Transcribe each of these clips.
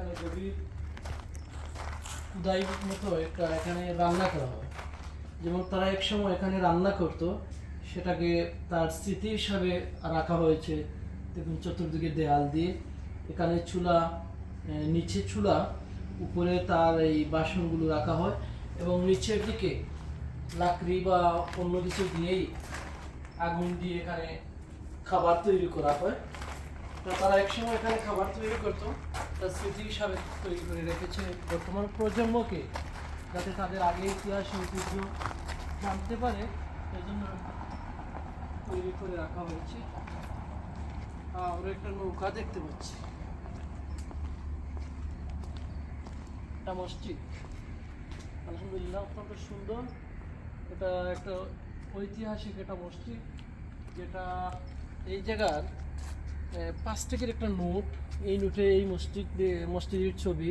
এখানে গভীর খুদাই মতো একটা এখানে রান্না করা হয়, যেমন তারা এক সময় এখানে রান্না করতো, সেটাকে তার স্মৃতি হিসাবে রাখা হয়েছে। দেখুন, চতুর্দিকে দেয়াল দিয়ে। এখানে চুলা নিচে চুলা, উপরে তার এই বাসনগুলো রাখা হয় এবং নিচের দিকে লাকড়ি বা অন্য কিছু দিয়েই আগুন দিয়ে এখানে খাবার তৈরি করা হয়। তারা একসময় এখানে খাবার তৈরি করতো। তার স্মৃতি হিসাবে তৈরি করে রেখেছে বর্তমান প্রজন্মকে, যাতে তাদের আগে ইতিহাস ঐতিহ্য জানতে পারে, সেই জন্য তৈরি করে রাখা হয়েছে। আমরা একটা নৌকা দেখতে পাচ্ছি। এটা মসজিদ। আলহামদুলিল্লাহ অত্যন্ত সুন্দর। এটা একটা ঐতিহাসিক একটা মসজিদ, যেটা এই জায়গার পাঁচ টাকার একটা নোট এই নোটে এই মসজিদ মসজিদের ছবি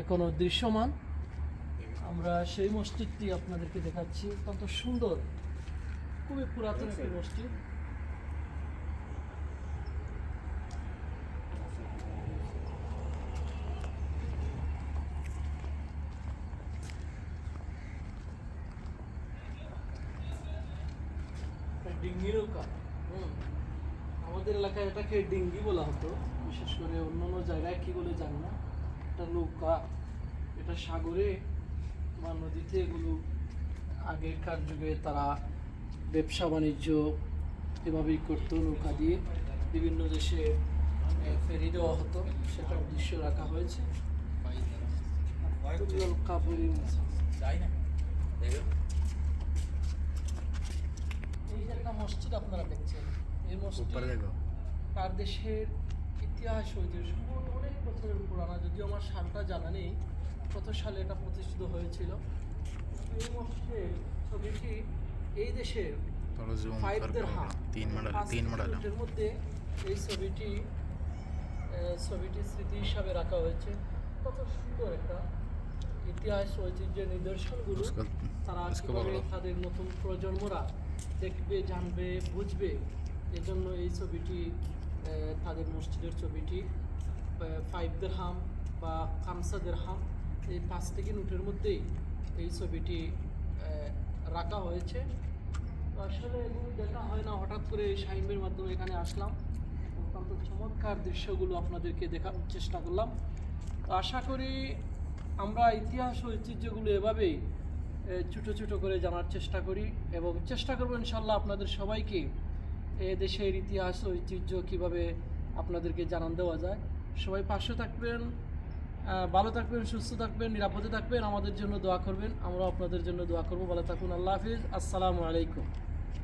এখনও দৃশ্যমান। আমরা সেই মসজিদটি আপনাদেরকে দেখাচ্ছি। অত্যন্ত সুন্দর খুবই পুরাতন একটি মসজিদ। নৌকা হুম। আমাদের এলাকায় এটাকে ডিঙ্গি বলা হতো। বিশেষ করে অন্য অন্য জায়গায় কি বলে জানি না। এটা নৌকা এটা সাগরে বা নদীতে এগুলো আগেকার যুগে তারা ব্যবসা বাণিজ্য এভাবেই করতো নৌকা দিয়ে। বিভিন্ন দেশে এ, ফেরি দেওয়া হতো সেটার দৃশ্য রাখা হয়েছে। এই যে একটা মসজিদ আপনারা দেখছেন এর মসজিদ তার দেশের ইতিহাস ঐতিহ্য অনেক বছরের পুরানা যদিও আমার সালটা জানা নেই কত সালে এটা প্রতিষ্ঠিত হয়েছিল। এই মসজিদের ছবিটি এই দেশের এর মধ্যে এই ছবিটি ছবিটি স্মৃতি হিসাবে রাখা হয়েছে। কত সুন্দর একটা ইতিহাস ঐতিহ্যের নিদর্শনগুলো তারা তাদের নতুন প্রজন্মরা দেখবে জানবে বুঝবে এজন্য এই ছবিটি তাদের মসজিদের ছবিটি ফাইভ হাম বা খামসাদের হাম, এই পাঁচ থেকে নোটের মধ্যেই এই ছবিটি রাখা হয়েছে। আসলে এগুলো দেখা হয় না, হঠাৎ করে এই সাইমের মাধ্যমে এখানে আসলাম। অত্যন্ত চমৎকার দৃশ্যগুলো আপনাদেরকে দেখানোর চেষ্টা করলাম। আশা করি আমরা ইতিহাস ঐতিহ্যগুলো এভাবেই ছোটো ছোটো করে জানার চেষ্টা করি এবং চেষ্টা করব ইনশাল্লাহ আপনাদের সবাইকে এ দেশের ইতিহাস ঐতিহ্য কীভাবে আপনাদেরকে জানান দেওয়া যায়। সবাই পাশে থাকবেন ভালো থাকবেন, সুস্থ থাকবেন, নিরাপদে থাকবেন। আমাদের জন্য দোয়া করবেন। আমরা আপনাদের জন্য দোয়া করব। ভালো থাকুন। আল্লাহ হাফিজ। আসসালামু আলাইকুম।